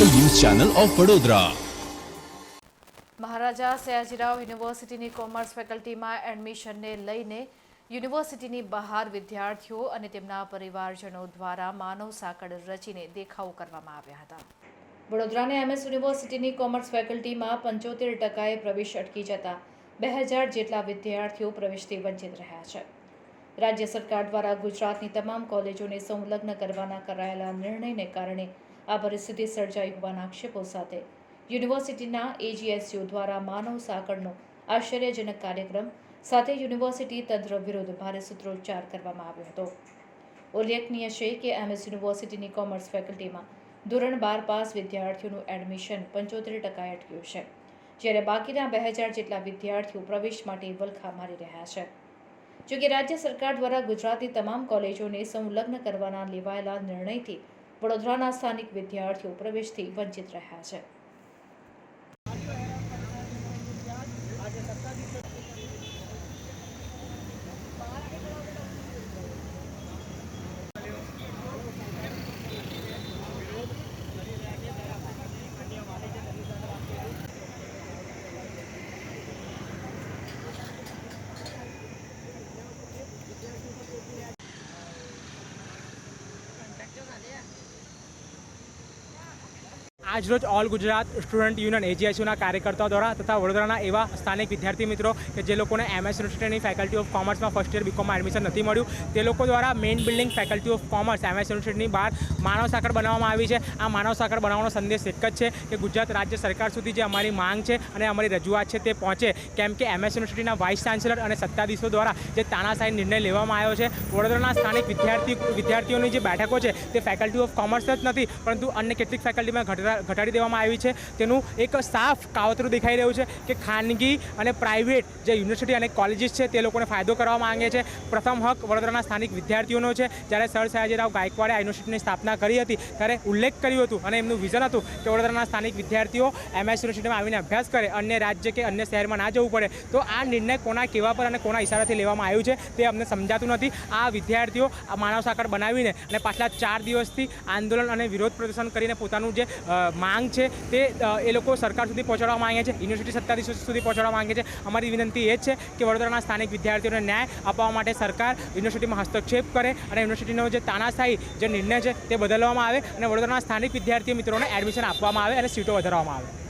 Channel of Vadodara. મહારાજા સયાજીરાવ યુનિવર્સિટીની commerce ફેકલ્ટીમાં એડમિશનને લઈને યુનિવર્સિટીની બહાર વિદ્યાર્થીઓ અને તેમના પરિવારજનો દ્વારા માનવ સાંકળ રચીને દેખાવો કરવામાં આવ્યા હતા. વડોદરાની એમએસ યુનિવર્સિટીની કોમર્સ ફેકલ્ટીમાં પંચોતેર ટકાએ પ્રવેશ અટકી જતા બે હજાર જેટલા વિદ્યાર્થીઓ પ્રવેશથી વંચિત રહ્યા છે. રાજ્ય સરકાર દ્વારા ગુજરાતની તમામ કોલેજોને સંલગ્ન કરવાના કરાયેલા નિર્ણયને કારણે આ પરિસ્થિતિ સર્જાઈ હોવાના આક્ષેપો સાથે યુનિવર્સિટીના એજીએસયુ દ્વારા માનવ સાંકળનો આશ્ચર્યજનક કાર્યક્રમ સાથે યુનિવર્સિટી તંત્ર વિરુદ્ધ ભારે સૂત્રોચ્ચાર કરવામાં આવ્યો હતો. ઉલ્લેખનીય છે કે એમએસ યુનિવર્સિટીની કોમર્સ ફેકલ્ટીમાં ધોરણ બાર પાસ વિદ્યાર્થીઓનું એડમિશન પંચોતેર ટકાએ અટક્યું છે, જ્યારે બાકીના બે હજાર જેટલા વિદ્યાર્થીઓ પ્રવેશ માટે વલખા મારી રહ્યા છે. જોકે રાજ્ય સરકાર દ્વારા ગુજરાતની તમામ કોલેજોને સંલગ્ન કરવાના લેવાયેલા નિર્ણયથી વડોદરાના સ્થાનિક વિદ્યાર્થીઓ પ્રવેશથી વંચિત રહ્યા છે. આજરોજ ઓલ ગુજરાત સ્ટુડન્ટ યુનિયન એજીએસયુના કાર્યકર્તાઓ દ્વારા તથા વડોદરાના એવા સ્થાનિક વિદ્યાર્થી મિત્રો કે જે લોકોને એમએસ યુનિવર્સિટીની ફેકલ્ટી ઓફ કોમર્સમાં ફર્સ્ટ યર બીકોમમાં એડમિશન નથી મળ્યું, તે લોકો દ્વારા main building faculty of commerce MS યુનિવર્સિટીની બહાર માનવ સાંકળ બનાવવામાં આવી છે. આ માનવ સાંકળ બનાવવાનો સંદેશ એક જ છે કે ગુજરાત રાજ્ય સરકાર સુધી જે અમારી માંગ છે અને અમારી રજૂઆત છે તે પહોંચે, કેમ કે એમએસ યુનિવર્સિટીના વાઇસ ચાન્સેલર અને સત્તાધીશો દ્વારા જે તાનાશાહી નિર્ણય લેવામાં આવ્યો છે, વડોદરાના સ્થાનિક વિદ્યાર્થી વિદ્યાર્થીઓની જે બેઠકો છે તે ફેકલ્ટી ઓફ કોમર્સ જ નથી, પરંતુ અન્ય કેટલીક ફેકલ્ટીમાં ઘટા- ઘટાડી દેવામાં આવી છે. તેનું એક સાફ કાવતરું દેખાઈ રહ્યું છે કે ખાનગી અને પ્રાઇવેટ જે યુનિવર્સિટી અને કોલેજીસ છે તે લોકોને ફાયદો કરવા માંગે છે. પ્રથમ હક વડોદરાના સ્થાનિક વિદ્યાર્થીઓનો છે. જ્યારે સર સયાજીરાવ ગાયકવાડે આ યુનિવર્સિટીની સ્થાપના કરી હતી, ત્યારે ઉલ્લેખ કર્યું હતું અને એમનું વિઝન હતું કે વડોદરાના સ્થાનિક વિદ્યાર્થીઓ એમએસ યુનિવર્સિટીમાં આવીને અભ્યાસ કરે, અન્ય રાજ્ય કે અન્ય શહેરમાં ના જવું પડે. તો આ નિર્ણય કોના કેવા પર અને કોના ઇશારાથી લેવામાં આવ્યું છે તે અમને સમજાતું નથી. આ વિદ્યાર્થીઓ આ માનવ સાંકળ બનાવીને અને પાછલા ચાર દિવસથી આંદોલન અને વિરોધ પ્રદર્શન કરીને પોતાનું જે માંગ છે તે એ લોકો સરકાર સુધી પહોંચાડવા માંગે છે. યુનિવર્સિટી સત્તાધીશો સુધી પહોંચાડવા માંગે છે. અમારી વિનંતી એ છે કે વડોદરાના સ્થાનિક વિદ્યાર્થીઓને ન્યાય અપાવવા માટે સરકાર યુનિવર્સિટીમાં હસ્તક્ષેપ કરે અને યુનિવર્સિટીનો જે તાનાશાહી જે નિર્ણય છે તે બદલવામાં આવે અને વડોદરાના સ્થાનિક વિદ્યાર્થી મિત્રોને એડમિશન આપવામાં આવે અને સીટો વધારવામાં આવે.